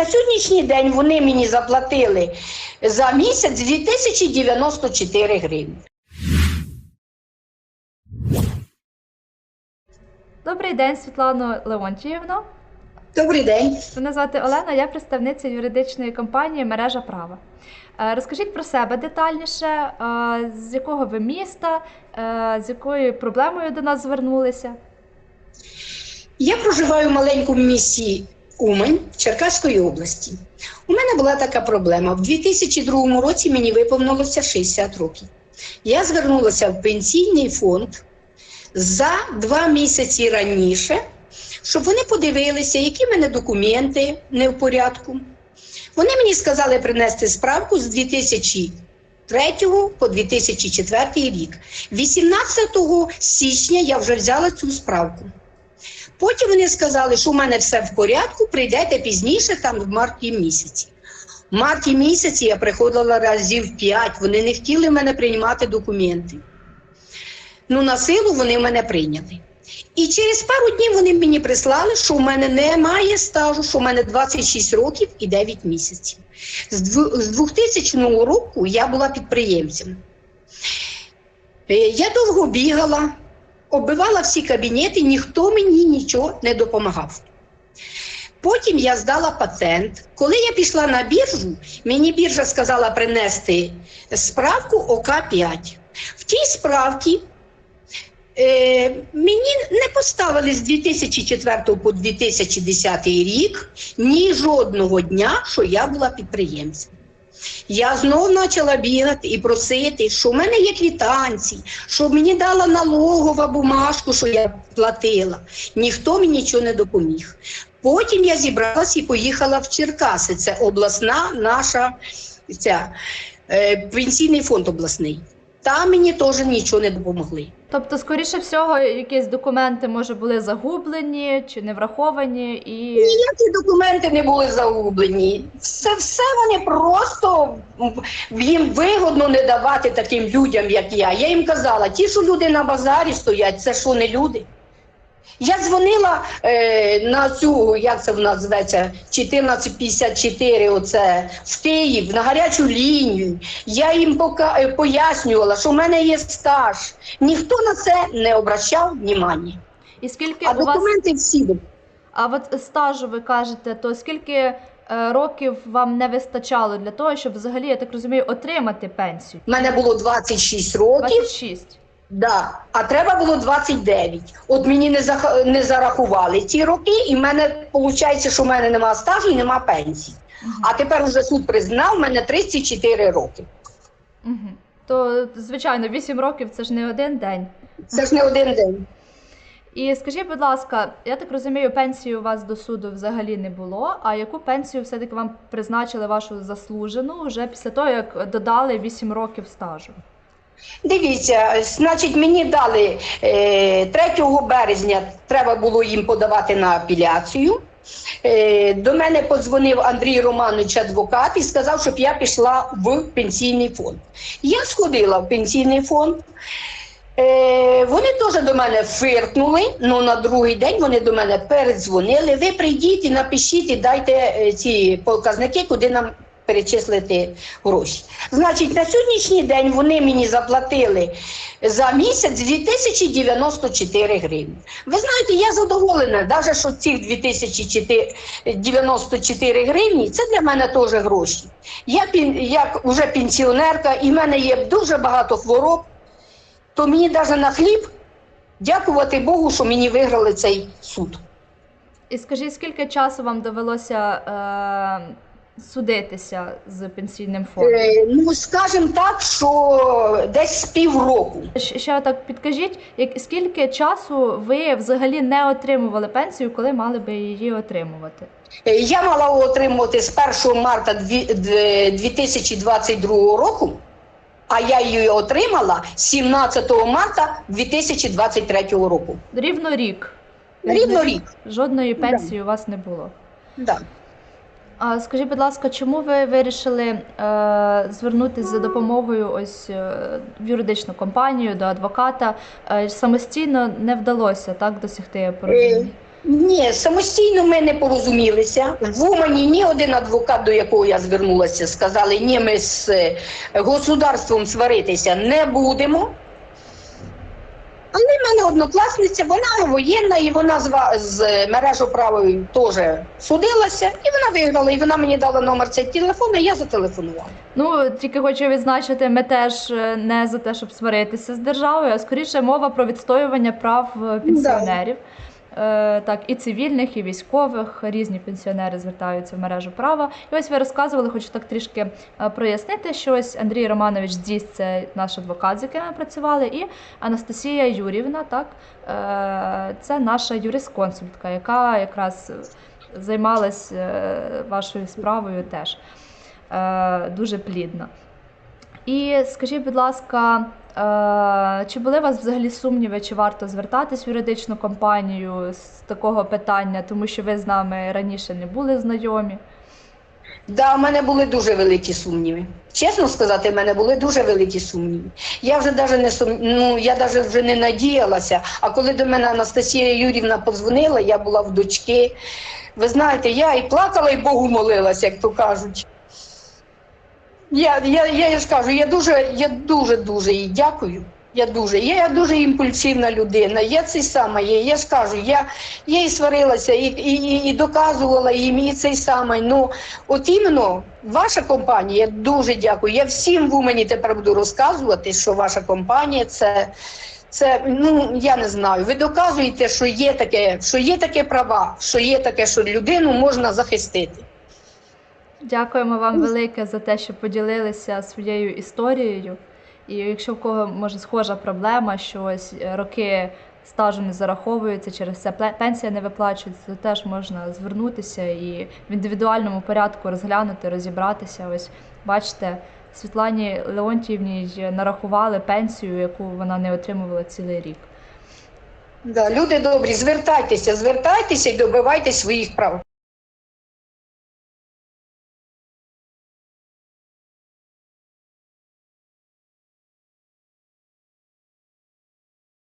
На сьогоднішній день вони мені заплатили за місяць 2094 гривні. Добрий день, Світлано Леонтіївно. Добрий день. Мене звати Олена, я представниця юридичної компанії Мережа права. Е, Розкажіть про себе детальніше, е, з якого ви міста, е, з якою проблемою до нас звернулися. Я проживаю в маленькому місті Умань Черкаської області. У мене була така проблема. В 2002 році мені виповнилося 60 років. Я звернулася в пенсійний фонд за два місяці раніше, щоб вони подивилися, які в мене документи не в порядку. Вони мені сказали принести справку з 2003 по 2004 рік. 18 січня я вже взяла цю справку. Потім вони сказали, що у мене все в порядку, прийдете пізніше, там в марті місяці. В марті місяці я приходила разів п'ять, вони не хотіли мене приймати документи. Ну, на силу вони мене прийняли. І через пару днів вони мені прислали, що в мене немає стажу, що в мене 26 років і 9 місяців. З 2000 року я була підприємцем. Е, Я довго бігала, оббивала всі кабінети, ніхто мені нічого не допомагав. Потім я здала патент. Коли я пішла на біржу, мені біржа сказала принести справку ОК-5. В тій справці е, мені не поставили з 2004 по 2010 рік ні жодного дня, що я була підприємцем. Я знов почала бігати і просити, що в мене є квітанції, щоб мені дала налогова бумажку, що я платила. Ніхто мені нічого не допоміг. Потім я зібралась і поїхала в Черкаси. Це обласна наша ця, е, пенсійний фонд обласний. Там мені теж нічого не допомогли. Тобто, скоріше всього, якісь документи може були загублені чи не враховані, і Ніякі документи не були загублені. Все, все вони просто їм вигодно не давати таким людям, як я. Я їм казала, ті, що люди на базарі стоять, це що не люди. Я дзвонила е, на цю, як це в нас зветься, 1454, оце в Київ, на гарячу лінію. Я їм пока, е, пояснювала, що в мене є стаж. Ніхто на це не обращав внимання. і скільки А у вас документи всі а от стажу ви кажете, то скільки е, років вам не вистачало для того, щоб взагалі, я так розумію, отримати пенсію? У мене було 26 років. 26. Да, а треба було 29. От мені не, зах... не зарахували ці роки, і в мене виходить, що в мене нема стажу і нема пенсії. А тепер уже суд признав, в мене 34 роки. Угу. То, звичайно, 8 років це ж не один день. Це ж не один день. І скажіть, будь ласка, я так розумію, пенсії у вас до суду взагалі не було. А яку пенсію все-таки вам призначили вашу заслужену вже після того, як додали 8 років стажу? Дивіться, значить, мені дали е, 3 березня, треба було їм подавати на апеляцію. Е, до мене подзвонив Андрій Романович, адвокат, і сказав, щоб я пішла в пенсійний фонд. Я сходила в пенсійний фонд. Е, вони теж до мене фиркнули, але на другий день вони до мене передзвонили. Ви прийдіть і напишіть дайте е, ці показники, куди нам перечислити гроші. Значить, на сьогоднішній день вони мені заплатили за місяць 2094 гривні. Ви знаєте, я задоволена, навіть що цих 2094 гривні це для мене теж гроші. Я як вже пенсіонерка, і в мене є дуже багато хвороб, то мені навіть на хліб дякувати Богу, що мені виграли цей суд. І скажіть, скільки часу вам довелося е, судитися з пенсійним фондом? Е, ну, скажімо так, що десь з півроку. Ще так підкажіть, як скільки часу ви взагалі не отримували пенсію, коли мали би її отримувати? Е, Я мала отримувати з 1 марта 2022 року, а я її отримала 17 марта 2023 року. Рівно рік. Рівно рік. Жодної пенсії у вас не було. Да. А скажіть, будь ласка, чому ви вирішили е, звернутися за допомогою ось е, в юридичну компанію до адвоката? Е, самостійно не вдалося так досягти порозуміння? Ні, самостійно ми не порозумілися. В Умані ні один адвокат, до якого я звернулася, сказали, ні, ми з государством сваритися не будемо. Але в мене однокласниця, вона воєнна, і вона з, з мережоправою теж судилася, і вона виграла, і вона мені дала номер цей телефон, і я зателефонувала. Ну, тільки хочу відзначити, ми теж е, не за те, щоб сваритися з державою, а скоріше мова про відстоювання прав е, пенсіонерів. Е, так, і цивільних, і військових різні пенсіонери звертаються в мережу права. І ось ви розказували, хочу так трішки е, прояснити, що ось Андрій Романович Діс, це наш адвокат, з яким ми працювали, і Анастасія Юрівна, так, е, це наша юрисконсультка, яка якраз займалась е, вашою справою теж е, дуже плідно. І скажіть, будь ласка, е, чи були у вас взагалі сумніви, чи варто звертатись в юридичну компанію з такого питання, тому що ви з нами раніше не були знайомі? Да, в мене були дуже великі сумніви. Чесно сказати, в мене були дуже великі сумніви. Я вже даже не сум... ну, я даже вже не надіялася. А коли до мене Анастасія Юрівна подзвонила, я була в дочки. Ви знаєте, я і плакала, і Богу молилася, як то кажуть. Я, я, я, я ж кажу, я дуже, я дуже, дуже їй дякую. Я дуже, я, я дуже імпульсивна людина. Я цей саме є. Я ж кажу, я, я і сварилася, і, і, і, доказувала їм, і цей самий. Ну, от іменно ваша компанія, я дуже дякую. Я всім в Умані тепер буду розказувати, що ваша компанія це. Це ну я не знаю. Ви доказуєте, що є таке, що є таке права, що є таке, що людину можна захистити. Дякуємо вам велике за те, що поділилися своєю історією. І якщо в кого може схожа проблема, що ось е, роки стажу не зараховуються, через це пенсія не виплачується, то теж можна звернутися і в індивідуальному порядку розглянути, розібратися. Ось бачите, Світлані Леонтіївні нарахували пенсію, яку вона не отримувала цілий рік. Да, люди добрі, звертайтеся, звертайтеся і добивайте своїх прав.